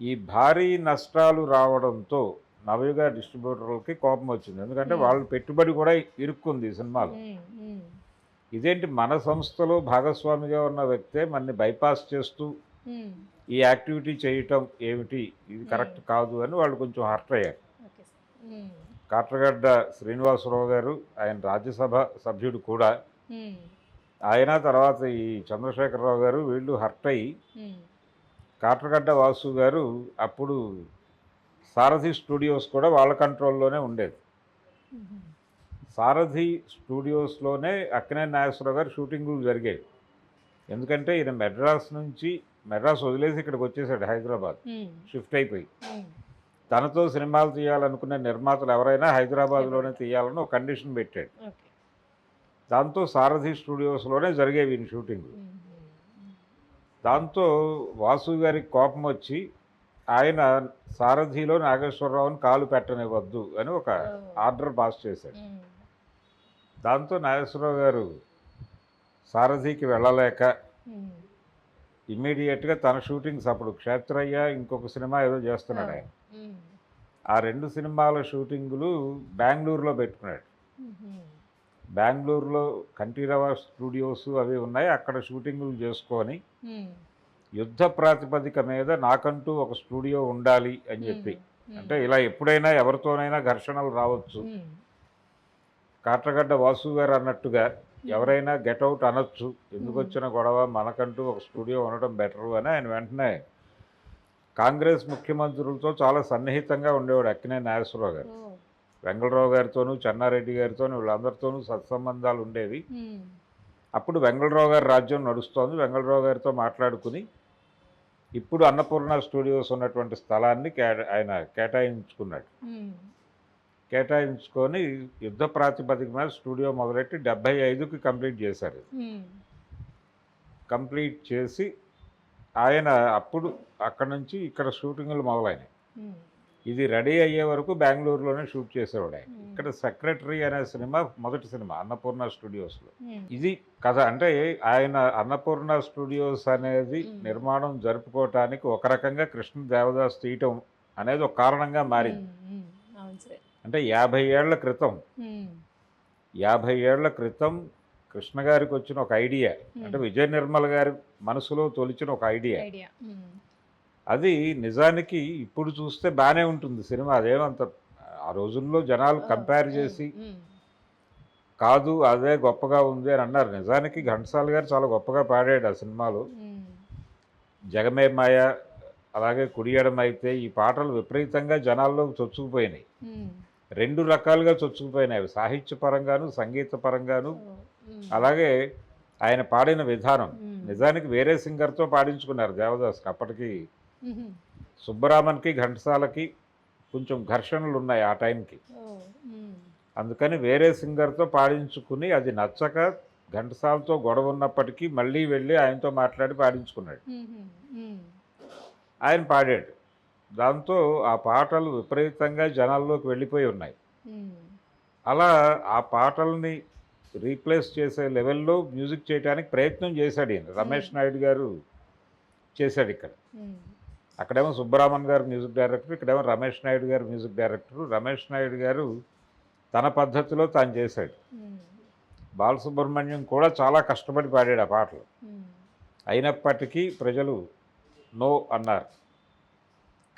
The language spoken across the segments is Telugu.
ఈ భారీ నష్టాలు రావడంతో నవయుగ డిస్ట్రిబ్యూటర్లకి కోపం వచ్చింది. ఎందుకంటే. వాళ్ళ పెట్టుబడి కూడా ఇరుక్కుంది ఈ సినిమాలో. ఇదేంటి మన సంస్థలో భాగస్వామిగా ఉన్న వ్యక్తే మనని బైపాస్ చేస్తూ ఈ యాక్టివిటీ చేయటం ఏమిటి? ఇది కరెక్ట్ కాదు అని వాళ్ళు కొంచెం హర్ట్ అయ్యారు. కాట్రగడ్డ శ్రీనివాసరావు గారు ఆయన రాజ్యసభ సభ్యుడు కూడా ఆయన తర్వాత ఈ చంద్రశేఖరరావు గారు వీళ్ళు హర్ట్ అయ్యి కాట్రగడ్డ వాసు గారు అప్పుడు సారథి స్టూడియోస్ కూడా వాళ్ళ కంట్రోల్లోనే ఉండేది. సారథి స్టూడియోస్లోనే అక్కినే నాగేశ్వరరావు గారు షూటింగులు జరిగాయి. ఎందుకంటే ఈయన మెడ్రాస్ నుంచి మెడ్రాస్ వదిలేసి ఇక్కడికి వచ్చేసాడు హైదరాబాద్. షిఫ్ట్ అయిపోయి. తనతో సినిమాలు తీయాలనుకునే నిర్మాతలు ఎవరైనా హైదరాబాద్లోనే తీయాలని ఒక కండిషన్ పెట్టాడు. దాంతో సారథి స్టూడియోస్లోనే జరిగేవి ఈయన షూటింగ్లు. దాంతో వాసు గారికి కోపం వచ్చి ఆయన సారథిలో నాగేశ్వరరావుని కాలు పెట్టనివ్వద్దు అని ఒక ఆర్డర్ పాస్ చేశాడు. దాంతో నాగేశ్వరరావు గారు సారథికి వెళ్ళలేక ఇమ్మీడియట్గా తన షూటింగ్స్ అప్పుడు క్షేత్రయ్య ఇంకొక సినిమా ఏదో చేస్తున్నాడు ఆయన. ఆ రెండు సినిమాల షూటింగులు బెంగళూరులో పెట్టుకున్నాడు. బెంగళూరులో కంఠీరవ స్టూడియోస్ అవి ఉన్నాయి. అక్కడ షూటింగులు చేసుకొని యుద్ధ ప్రాతిపదిక మీద నాకంటూ ఒక స్టూడియో ఉండాలి అని చెప్పి. అంటే ఇలా ఎప్పుడైనా ఎవరితోనైనా ఘర్షణలు రావచ్చు. కాట్రగడ్డ వాసు గారు అన్నట్టుగా ఎవరైనా గెటౌట్ అనొచ్చు. ఎందుకు వచ్చిన గొడవ? మనకంటూ ఒక స్టూడియో ఉండడం బెటరు అని ఆయన వెంటనే కాంగ్రెస్ ముఖ్యమంత్రులతో చాలా సన్నిహితంగా ఉండేవాడు అక్కినే నాగేశ్వరరావు గారు. వెంగళరావు గారితోనూ చెన్నారెడ్డి గారితోనూ వీళ్ళందరితోనూ సత్సంబంధాలు ఉండేవి. అప్పుడు వెంగళరావు గారి రాజ్యం నడుస్తోంది. వెంగళరావు గారితో మాట్లాడుకుని ఇప్పుడు అన్నపూర్ణ స్టూడియోస్ ఉన్నటువంటి స్థలాన్ని ఆయన కేటాయించుకున్నాడు. కేటాయించుకొని యుద్ధ ప్రాతిపదిక మీద స్టూడియో మొదలెట్టి డెబ్బై ఐదుకి కంప్లీట్ చేశారు కంప్లీట్ చేసి ఆయన అప్పుడు అక్కడ నుంచి ఇక్కడ షూటింగ్లు మొదలైనాయి. ఇది రెడీ అయ్యే వరకు బెంగళూరులోనే షూట్ చేసేవాడు ఆయన. ఇక్కడ సెక్రటరీ అనే సినిమా మొదటి సినిమా అన్నపూర్ణ స్టూడియోస్లో. ఇది కథ అంటే ఆయన అన్నపూర్ణ స్టూడియోస్ అనేది. నిర్మాణం జరుపుకోవటానికి ఒక రకంగా కృష్ణ దేవదాస్ తీయటం అనేది ఒక కారణంగా మారింది. అంటే యాభై ఏళ్ళ క్రితం యాభై ఏళ్ళ క్రితం కృష్ణ గారికి వచ్చిన ఒక ఐడియా అంటే విజయ నిర్మల్ గారి మనసులో తొలిచిన ఒక ఐడియా. అది నిజానికి ఇప్పుడు చూస్తే బాగానే ఉంటుంది సినిమా. అదేమంత ఆ రోజుల్లో జనాలు కంపేర్ చేసి కాదు అదే గొప్పగా ఉంది అని అన్నారు. నిజానికి ఘంటసాల గారు చాలా గొప్పగా పాడాడు ఆ సినిమాలో. జగమే మాయ అలాగే కుడియడం అయితే ఈ పాటలు విపరీతంగా జనాల్లో చొచ్చుకుపోయినాయి. రెండు రకాలుగా చొచ్చుకుపోయినాయి. అవి సాహిత్యపరంగాను సంగీత పరంగాను అలాగే ఆయన పాడిన విధానం. నిజానికి వేరే సింగర్తో పాడించుకున్నారు దేవదాస్కి. అప్పటికి సుబ్బరామన్కి ఘంటసాలకి కొంచెం ఘర్షణలు ఉన్నాయి ఆ టైంకి. అందుకని వేరే సింగర్తో పాడించుకుని అది నచ్చక ఘంటసాలతో గొడవ ఉన్నప్పటికీ మళ్ళీ వెళ్ళి ఆయనతో మాట్లాడి పాడించుకున్నాడు. ఆయన పాడాడు. దాంతో ఆ పాటలు విపరీతంగా జనాల్లోకి వెళ్ళిపోయి ఉన్నాయి. అలా ఆ పాటల్ని రీప్లేస్ చేసే లెవెల్లో మ్యూజిక్ చేయడానికి ప్రయత్నం చేశాడు ఈయన. రమేష్ నాయుడు గారు చేశాడు ఇక్కడ. అక్కడేమో సుబ్బరామన్ గారు మ్యూజిక్ డైరెక్టర్ ఇక్కడేమో రమేష్ నాయుడు గారు మ్యూజిక్ డైరెక్టర్. రమేష్ నాయుడు గారు తన పద్ధతిలో తాను చేశాడు. బాలసుబ్రహ్మణ్యం కూడా చాలా కష్టపడి పాడాడు ఆ పాటలు. అయినప్పటికీ ప్రజలు నో అన్నారు.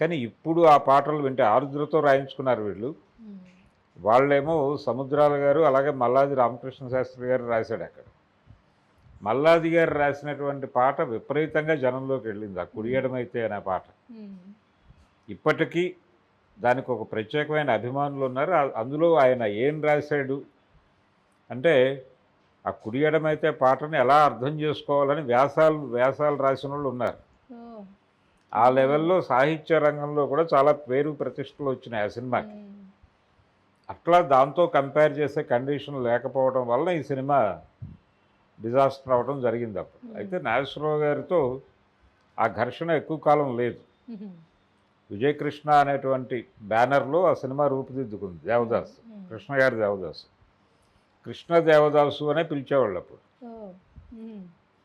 కానీ ఇప్పుడు ఆ పాటలు వింటే ఆరుద్రతో రాయించుకున్నారు వీళ్ళు. వాళ్ళేమో సముద్రాల గారు అలాగే మల్లాది రామకృష్ణ శాస్త్రి గారు రాశాడు అక్కడ. మల్లాది గారు రాసినటువంటి పాట విపరీతంగా జనంలోకి వెళ్ళింది. ఆ కుడియడమైతే అనే పాట. ఇప్పటికీ దానికి ఒక ప్రత్యేకమైన అభిమానులు ఉన్నారు. అందులో ఆయన ఏం రాశాడు అంటే ఆ కుడియడమైతే పాటని ఎలా అర్థం చేసుకోవాలని వ్యాసాలు వ్యాసాలు రాసిన వాళ్ళు ఉన్నారు ఆ లెవెల్లో సాహిత్య రంగంలో కూడా చాలా పేరు ప్రతిష్టలు వచ్చినాయి ఆ సినిమాకి. అట్లా దాంతో కంపేర్ చేసే కండిషన్ లేకపోవడం వల్ల ఈ సినిమా డిజాస్టర్ అవడం జరిగింది అప్పుడు. అయితే నాగేశ్వరరావు గారితో ఆ ఘర్షణ ఎక్కువ కాలం లేదు. విజయకృష్ణ అనేటువంటి బ్యానర్లో ఆ సినిమా రూపుదిద్దుకుంది దేవదాస్. కృష్ణ గారి దేవదాసు. కృష్ణ దేవదాసు అనే పిలిచేవాళ్ళు అప్పుడు.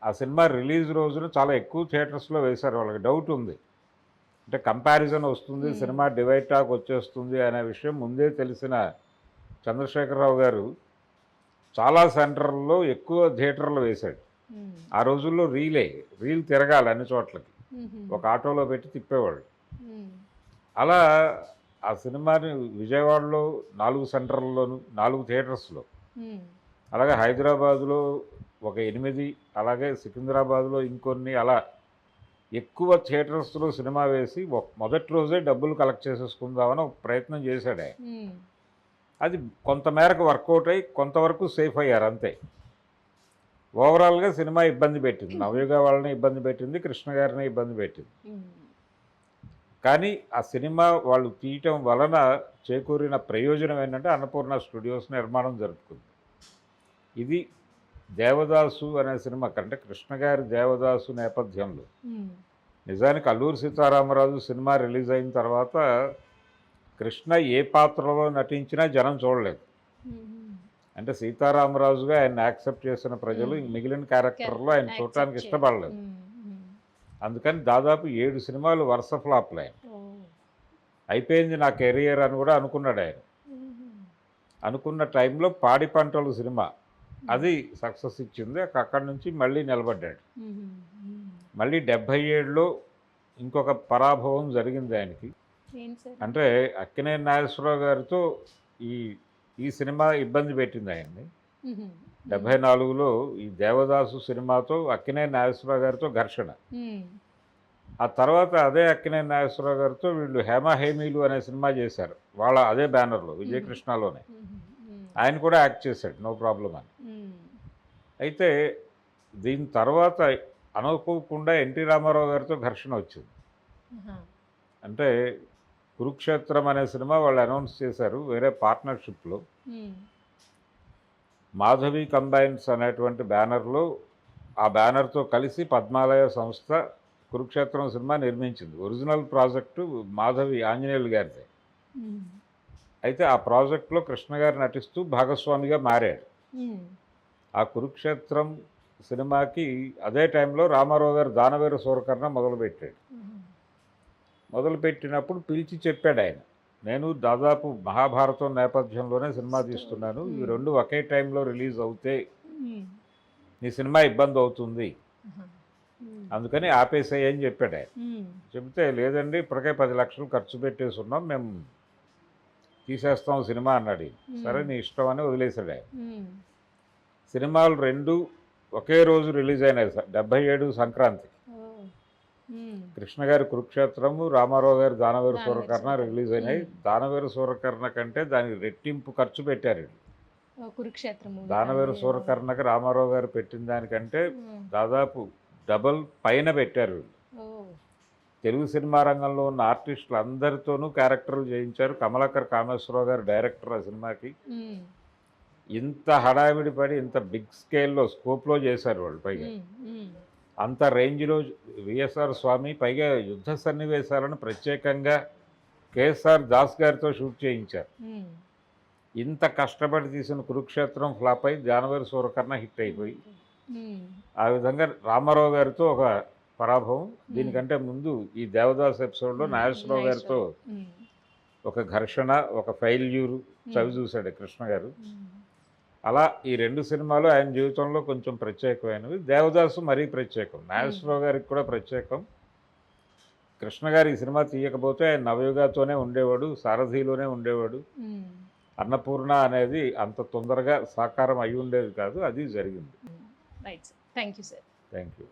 ఆ సినిమా రిలీజ్ రోజున చాలా ఎక్కువ థియేటర్స్లో వేశారు. వాళ్ళకి డౌట్ ఉంది. అంటే కంపారిజన్ వస్తుంది. సినిమా డివైడ్ టాక్ వచ్చేస్తుంది అనే విషయం ముందే తెలిసిన చంద్రశేఖరరావు గారు చాలా సెంటర్లలో ఎక్కువ థియేటర్లు వేశాడు. ఆ రోజుల్లో రీలే రీల్ తిరగాలి అన్ని చోట్లకి. ఒక ఆటోలో పెట్టి తిప్పేవాళ్ళు ఉమ్, అలా ఆ సినిమాని విజయవాడలో నాలుగు సెంటర్లలోను నాలుగు థియేటర్స్లో. అలాగే హైదరాబాదులో ఒక ఎనిమిది అలాగే సికింద్రాబాద్లో ఇంకొన్ని అలా ఎక్కువ థియేటర్స్లో సినిమా వేసి మొదటి రోజే డబ్బులు కలెక్ట్ చేసేసుకుందామని ఒక ప్రయత్నం చేశాడు అది కొంతమేరకు వర్కౌట్ అయ్యి కొంతవరకు సేఫ్ అయ్యారు అంతే. ఓవరాల్గా సినిమా ఇబ్బంది పెట్టింది. నవయుగ వాళ్ళని ఇబ్బంది పెట్టింది కృష్ణ గారిని ఇబ్బంది పెట్టింది. ఉమ్, కానీ ఆ సినిమా వాళ్ళు తీయటం వలన చేకూరిన ప్రయోజనం ఏంటంటే అన్నపూర్ణ స్టూడియోస్ నిర్మాణం జరుపుకుంది. ఇది దేవదాసు అనే సినిమా కంటే కృష్ణ గారి దేవదాసు నేపథ్యంలో. ఉమ్, నిజానికి అల్లూరి సీతారామరాజు సినిమా రిలీజ్ అయిన తర్వాత కృష్ణ ఏ పాత్రలో నటించినా జనం చూడలేదు. అంటే సీతారామరాజుగా ఆయన యాక్సెప్ట్ చేసిన ప్రజలు. మిగిలిన క్యారెక్టర్లో ఆయన చూడటానికి. ఇష్టపడలేదు. అందుకని దాదాపు ఏడు సినిమాలు వరుస ఫ్లాప్లు ఆయన అయిపోయింది నా కెరియర్ అని కూడా అనుకున్నాడు ఆయన. అనుకున్న టైంలో పాడి పంటలు సినిమా. అది సక్సెస్ ఇచ్చింది. అక్కడి నుంచి మళ్ళీ నిలబడ్డాడు. మళ్ళీ డెబ్భై ఏడులో ఇంకొక పరాభవం జరిగింది ఆయనకి. అంటే అక్కినేని నాగేశ్వరరావు గారితో ఈ ఈ సినిమా ఇబ్బంది పెట్టింది ఆయన్ని. డెబ్భై నాలుగులో ఈ దేవదాసు సినిమాతో అక్కినేని నాగేశ్వరరావు గారితో ఘర్షణ. ఆ తర్వాత అదే అక్కినేని నాగేశ్వరరావు గారితో వీళ్ళు హేమ హేమీలు అనే సినిమా చేశారు. వాళ్ళ అదే బ్యానర్లో విజయకృష్ణలోనే. ఆయన కూడా యాక్ట్ చేశాడు నో ప్రాబ్లం అని. అయితే దీని తర్వాత అనుకోకుండా ఎన్టీ రామారావు గారితో ఘర్షణ వచ్చింది. అంటే కురుక్షేత్రం అనే సినిమా వాళ్ళు అనౌన్స్ చేశారు వేరే పార్ట్నర్షిప్లో. మాధవి కంబైన్స్ అనేటువంటి బ్యానర్లో ఆ బ్యానర్తో కలిసి పద్మాలయ సంస్థ కురుక్షేత్రం సినిమా నిర్మించింది. ఒరిజినల్ ప్రాజెక్టు మాధవి ఆంజనేయులు గారిదే. అయితే ఆ ప్రాజెక్ట్లో కృష్ణ గారు నటిస్తూ భాగస్వామిగా మారాడు ఆ కురుక్షేత్రం సినిమాకి అదే టైంలో రామారావు గారు దానవేరు సూరకర్ణ మొదలుపెట్టాడు. మొదలుపెట్టినప్పుడు పిలిచి చెప్పాడు ఆయన. నేను దాదాపు మహాభారతం నేపథ్యంలోనే సినిమా తీస్తున్నాను. ఈ రెండు ఒకే టైంలో రిలీజ్ అవుతే నీ సినిమా ఇబ్బంది అవుతుంది. అందుకని ఆపేసేయి అని చెప్పాడు ఆయన. చెబితే లేదండి ఇప్పటికే పది లక్షలు ఖర్చు పెట్టేసి ఉన్నాం మేము తీసేస్తాం సినిమా అన్నాడు. సరే నీ ఇష్టం అని వదిలేశాడు ఆయన. సినిమాలు రెండు ఒకే రోజు రిలీజ్ అయినాయి. సార్ డెబ్బై ఏడు సంక్రాంతి కృష్ణ గారి కురుక్షేత్రము రామారావు గారి దానవేరు సూరకర్ణ. రిలీజ్ అయినాయి. దానవేరు సూరకర్ణ కంటే దానికి రెట్టింపు ఖర్చు పెట్టారు కురుక్షేత్రం దానవేరు సూరకర్ణకి రామారావు గారు పెట్టిన దానికంటే దాదాపు డబల్ పైన పెట్టారు తెలుగు సినిమా రంగంలో ఉన్న ఆర్టిస్టులు అందరితోనూ క్యారెక్టర్లు చేయించారు. కమలాకర్ కామేశ్వరరావు గారు డైరెక్టర్ ఆ సినిమాకి. ఇంత హడావిడి పడి ఇంత బిగ్ స్కేల్లో స్కోప్లో చేశారు వాళ్ళు పైగా. అంత రేంజ్లో విఎస్ఆర్ స్వామి పైగా యుద్ధ సన్నివేశాలను ప్రత్యేకంగా కేఎస్ఆర్ దాస్ గారితో షూట్ చేయించారు. ఇంత కష్టపడి తీసిన కురుక్షేత్రం ఫ్లాప్ అయి జానవరి సూరకర్ణ హిట్ అయిపోయి ఆ విధంగా రామారావు గారితో ఒక పరాభవం. దీనికంటే ముందు ఈ దేవదాస్ ఎపిసోడ్లో నాగేశ్వరరావు గారితో ఒక ఘర్షణ ఒక ఫెయిల్యూర్ చవి చూశాడు కృష్ణ గారు. అలా ఈ రెండు సినిమాలు ఆయన జీవితంలో కొంచెం ప్రత్యేకమైనవి. దేవదాసు మరీ ప్రత్యేకం. నాగేశ్వరరావు గారికి కూడా ప్రత్యేకం. కృష్ణ గారు ఈ సినిమా తీయకపోతే ఆయన నవయుగాతోనే ఉండేవాడు సారథిలోనే ఉండేవాడు. అన్నపూర్ణ అనేది అంత తొందరగా సాకారం అయి ఉండేది కాదు అది జరిగింది. Thank you sir. Thank you